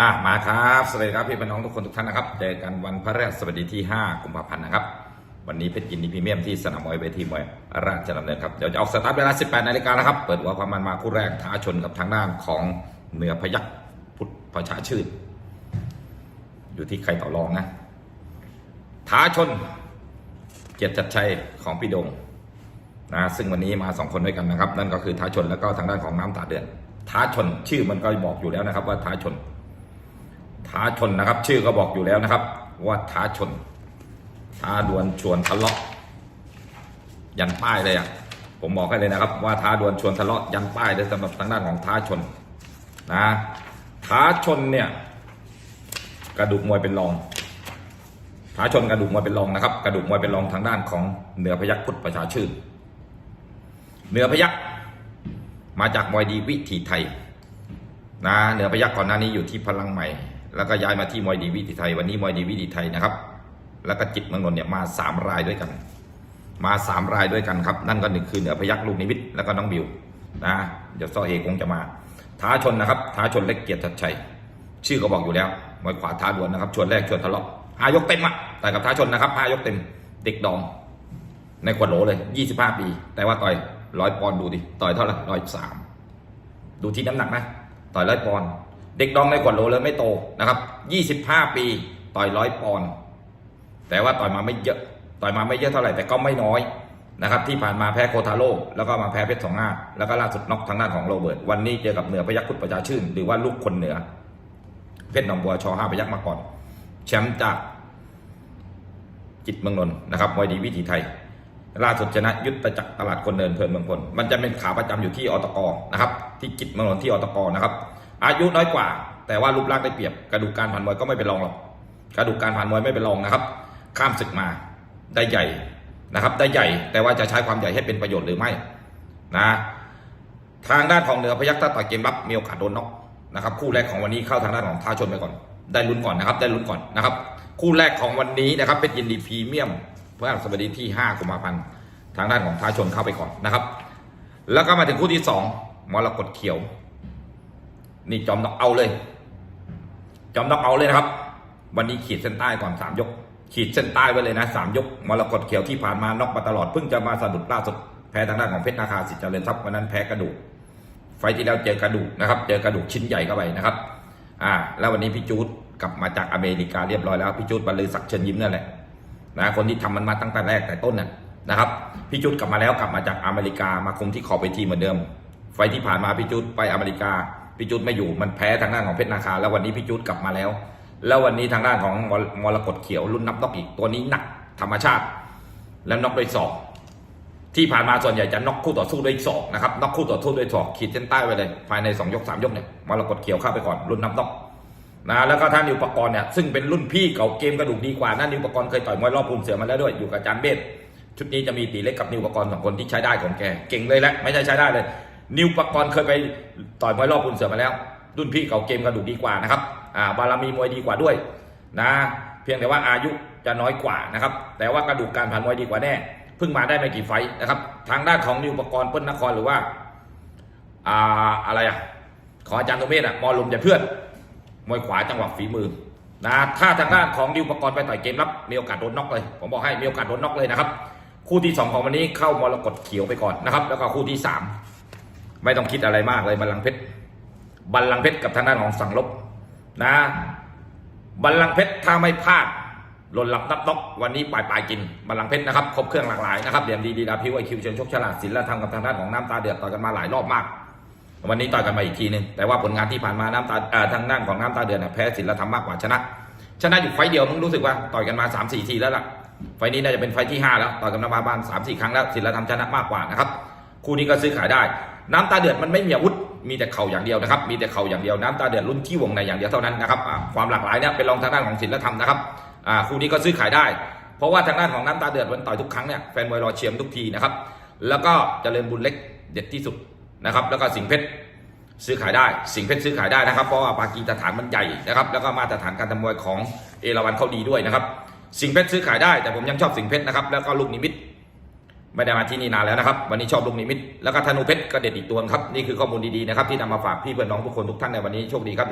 อะมาครับสวัสดีครับพี่พี่น้องทุกคนทุกท่านนะครับเจอกันวันพฤหัสบดีที่ 5 กุมภาพันธ์นะครับ วันนี้เพชรยินดีพรีเมียมที่สนามมวยเวทีมวยราชดำเนินครับ เดี๋ยวจะออกสตาร์ทเวลา 18 นาฬิกานะครับ เปิดหัวความมันมาคู่แรกท้าชนกับทางด้านของเหนือพยักพุทธประชาชื่น อยู่ที่ใครต่อรองนะ ท้าชน เกียรติจัดชัยของพี่ดงนะซึ่งวันนี้มาสองคนด้วยกันนะครับ นั่นก็คือท้าชนแล้วก็ทางด้านของน้ำตาเดือน ท้าชนชื่อมันก็บอกอยู่แล้วนะครับว่าท้าชน ท้าชนนะครับ ชื่อก็บอกอยู่แล้วนะครับ ว่าท้าชน ท้าดวลชวนทะเลาะ ยันป้ายเลยอะผมบอกให้เลยนะครับ ว่าท้าดวลชวนทะเลาะยันป้ายเลยสำหรับทางด้านของท้าชนนะท้าชนเนี่ย กระดูกมวยเป็นรองท้าชนกระดูกมวยเป็นรองนะครับ กระดูกมวยเป็นรองทางด้านของเหนือพยักพุทธประชาชื่นเหนือพยักมาจากมวยดีวิถีไทยนะเหนือพยักก่อนหน้านี้อยู่ที่พลังใหม่ แล้วก็ย้ายมาที่มวยดีวิถีไทย วันนี้มวยดีวิถีไทยนะครับ แล้วก็จิตเมืองนนท์เนี่ยมาสามรายด้วยกัน มาสามรายด้วยกันครับ นั่นก็หนึ่งคือเหนือพยักลูกนิมิตแล้วก็น้องบิวนะเดี๋ยวซอเอกคงจะมาท้าชนนะครับท้าชนเล็กเกียรติชัดชัยชื่อก็บอกอยู่แล้วมวยขวาท้าดวลนะครับชวนแรกชวนทะเลาะห้ายกเต็มอะแต่กับท้าชนนะครับห้ายกเต็มเด็กดอง ในขวดโหลเลย25ปี แต่ว่าต่อยร้อยปอนด์ดูดิต่อยเท่าไหร่ร้อยสามดูที่น้ำหนักนะ ต่อยร้อยปอนด์ เด็กดองในขวดโลเลยไม่โตนะครับ 25 ปีต่อยร้อยปอนด์แต่ว่าต่อยมาไม่เยอะต่อยมาไม่เยอะเท่าไหร่แต่ก็ไม่น้อยนะครับที่ผ่านมาแพ้โคทาโร่แล้วก็มาแพ้เพชรสองห้าแล้วก็ล่าสุดน็อกทางด้านของโรเบิร์ตวันนี้เจอกับเหนือพยัคฆ์พุทธประชาชื่น หรือว่าลูกคนเหนือ เพชรหนองบัวชอห้าพยัคฆ์มาก่อน แชมป์จากจิตเมืองนนท์นะครับมวยดีวิถีไทย ล่าสุดชนะยุทธจักรตลาดคนเดินเพลินเมืองพลมันจะเป็นขาประจำอยู่ที่อตกนะครับ ที่จิตเมืองนนท์ที่อตกนะครับ อายุน้อยกว่า แต่ว่ารูปร่างได้เปรียบกระดูกการผ่านมวยก็ไม่เป็นรองหรอกกระดูกการผ่านมวยไม่เป็นรองนะครับ ข้ามศึกมาได้ใหญ่นะครับ ได้ใหญ่แต่ว่าจะใช้ความใหญ่ให้เป็นประโยชน์หรือไม่นะทางด้านของเหนือพยัคฆ์ถ้าต่อยเกมรับมีโอกาสโดนน็อกนะครับ คู่แรกของวันนี้เข้าทางด้านของท้าชนไปก่อน ได้ลุ้นก่อนนะครับ ได้ลุ้นก่อนนะครับ คู่แรกของวันนี้นะครับเป็นยินดีพรีเมียมเพื่อสวัสดีที่5กุมภาพันธ์ทางด้านของท้าชนเข้าไปก่อนนะครับ แล้วก็มาถึงคู่ที่ 2มรกตเขียว นี่จอมน็อกเอาเลย จอมน็อกเอาเลยนะครับ วันนี้ขีดเส้นใต้ก่อนสามยก ขีดเส้นใต้ไว้เลยนะสามยกมรกตเขียวที่ผ่านมาน็อกมาตลอดเพิ่งจะมาสะดุดล่าสุดแพ้ทางด้านของเพชรนาคาสิทธิเจริญทรัพย์วันนั้นแพ้กระดูกไฟที่แล้วเจอกระดูกนะครับ เจอกระดูกชิ้นใหญ่เข้าไปนะครับ อ่า แล้ววันนี้พี่จูดกลับมาจากอเมริกาเรียบร้อยแล้วพี่จูดบรรลือศักดิ์เชิญยิ้มนั่นแหละนะคนที่ทำมันมาตั้งแต่แรกแต่ต้นน่ะนะครับพี่จูดกลับมาแล้วกลับมาจากอเมริกามาคุมที่ขอบเวทีเหมือนเดิม ไฟที่ผ่านมาพี่จูดไปอเมริกา พี่จูดไม่อยู่มันแพ้ทางด้านของเพชรนาคา แล้ววันนี้พี่จูดกลับมาแล้ว แล้ววันนี้ทางด้านของมรมรกตเขียวรุ่นนับนอกอีกตัวนี้หนักธรรมชาติ แล้วน็อกด้วยศอกที่ผ่านมาส่วนใหญ่จะน็อกคู่ต่อสู้ด้วยศอกนะครับน็อกคู่ต่อสู้ด้วยศอกขีดเส้นใต้ไว้เลยภายใน2ยก3ยกเนี่ยมรกตเขียวเข้าไปก่อนรุ่นนับนอกนะแล้วก็ท่านนิวปกรณ์เนี่ยซึ่งเป็นรุ่นพี่เก่าเกมกระดูกดีกว่านั่นนิวปกรณ์เคยต่อยมวยรอบภูมิเสือมาแล้วด้วยอยู่กับจารย์เบสชุดนี้จะมีตีเล็กกับนิวปกรณ์สองคนที่ใช้ได้ของแกเก่งเลยแหละไม่ใช่ใช้ได้เลย นิวปกรณ์เคยไปต่อยมวยรอบภูมิเสือมาแล้ว รุ่นพี่เก่าเกมกระดูกดีกว่านะครับอ่าบารมีมวยดีกว่าด้วยนะเพียงแต่ว่าอายุจะน้อยกว่านะครับ แต่ว่ากระดูกการผ่านมวยดีกว่าแน่เพิ่งมาได้ไม่กี่ไฟนะครับ ทางด้านของนิวปกรณ์เปิ้ลนครหรือว่าอ่าอะไรอะขออาจารย์โนเมศอะมอลมจะเพื่อนมวยขวาจังหวะฝีมือนะถ้าทางด้านของนิวปกรณ์ไปต่อยเกมรับมีโอกาสโดนน็อกเลย ผมบอกให้มีโอกาสโดนน็อกเลยนะครับ คู่ที่สองของวันนี้เข้ามรกตเขียวไปก่อนนะครับ แล้วก็คู่ที่สาม ไม่ต้องคิดอะไรมากเลยบัลลังเพชรบัลลังเพชรกับทางด้านของสังลบนะบัลลังเพชรถ้าไม่พลาดหล่นหลับนับน็อกวันนี้ปลายปลายกินบัลลังเพชรนะครับครบเครื่องหลากหลายนะครับเดียมดีดีดาพิวไอคิวเชิญชกฉลาดศิลป์และทำกับทางด้านของน้ำตาเดือดต่อยกันมาหลายรอบมาก วันนี้ต่อยกันมาอีกทีหนึ่งแต่ว่าผลงานที่ผ่านมาน้ำตาทางด้านของน้ำตาเดือดน่ะแพ้ศิลธรรมมากกว่าชนะ ชนะอยู่ไฟเดียวมึงรู้สึกว่าต่อยกันมา3 4ทีแล้วล่ะไฟนี้น่าจะเป็นไฟที่5แล้วต่อยกันมาบ้าน3 4 ครั้งแล้วศิลธรรมชนะมากกว่านะครับ คู่นี้ก็ซื้อขายได้ น้ำตาเดือดมันไม่มีอาวุธมีแต่เข่าอย่างเดียวนะครับมีแต่เข่าอย่างเดียวน้ำตาเดือดรุ่นที่วงในอย่างเดียวเท่านั้นนะครับความหลากหลายเนี่ยเป็นรองทางด้านของศิลธรรมนะครับคู่นี้ก็ซื้อขายได้ เพราะว่าทางด้านของน้ำตาเดือดมันต่อยทุกครั้งเนี่ยแฟนมวยรอเชียร์ทุกทีนะครับแล้วก็เจริญบุญเล็กเด็ดที่สุดนะครับแล้วก็สิงเพชรซื้อขายได้ สิงเพชรซื้อขายได้นะครับ เพราะว่าปากีสถานมันใหญ่นะครับแล้วก็มาตรฐานการทำมวยของเอราวันเขาดีด้วยนะครับสิงเพชรซื้อขายได้แต่ผมยังชอบสิงเพชรนะครับแล้วก็ลูกนิมิต ไม่ได้มาที่นี่นานแล้วนะครับ วันนี้ชอบลูกนิมิตแล้วก็ธนูเพชรก็เด็ดอีกตัวครับ นี่คือข้อมูลดีๆนะครับที่นำมาฝากพี่เพื่อนน้องทุกคนทุกท่านในวันนี้โชคดีครับ